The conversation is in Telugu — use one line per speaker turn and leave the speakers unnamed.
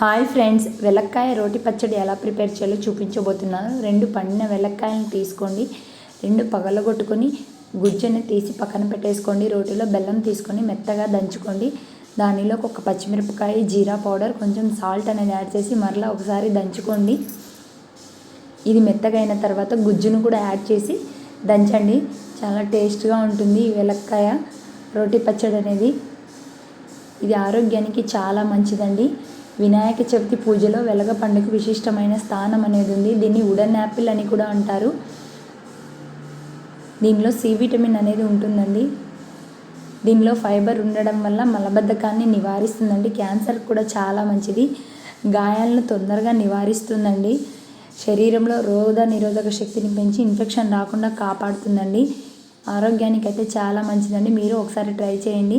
హాయ్ ఫ్రెండ్స్ వెలక్కాయ రోటి పచ్చడి ఎలా ప్రిపేర్ చేయాలో చూపించబోతున్నాను. రెండు పండిన వెలక్కాయలను తీసుకోండి రెండు పగలగొట్టుకొని గుజ్జని తీసి పక్కన పెట్టేసుకోండి. రోటిలో బెల్లం తీసుకొని మెత్తగా దంచుకోండి. దానిలో ఒక పచ్చిమిరపకాయ జీరా పౌడర్ కొంచెం సాల్ట్ అనేది యాడ్ చేసి మరలా ఒకసారి దంచుకోండి. ఇది మెత్తగా అయిన తర్వాత గుజ్జును కూడా యాడ్ చేసి దంచండి. చాలా టేస్ట్గా ఉంటుంది ఈ వెలక్కాయ రోటి పచ్చడి అనేది. ఇది ఆరోగ్యానికి చాలా మంచిదండి. వినాయక చవితి పూజలో వెలగ పండుగ విశిష్టమైన స్థానం అనేది ఉంది. దీన్ని ఉడన్ యాపిల్ అని కూడా అంటారు. దీనిలో సి విటమిన్ అనేది ఉంటుందండి. దీనిలో ఫైబర్ ఉండడం వల్ల మలబద్ధకాన్ని నివారిస్తుందండి. క్యాన్సర్ కూడా చాలా మంచిది. గాయాలను తొందరగా నివారిస్తుందండి. శరీరంలో రోగ నిరోధక శక్తిని పెంచి ఇన్ఫెక్షన్ రాకుండా కాపాడుతుందండి. ఆరోగ్యానికి అయితే చాలా మంచిదండి. మీరు ఒకసారి ట్రై చేయండి.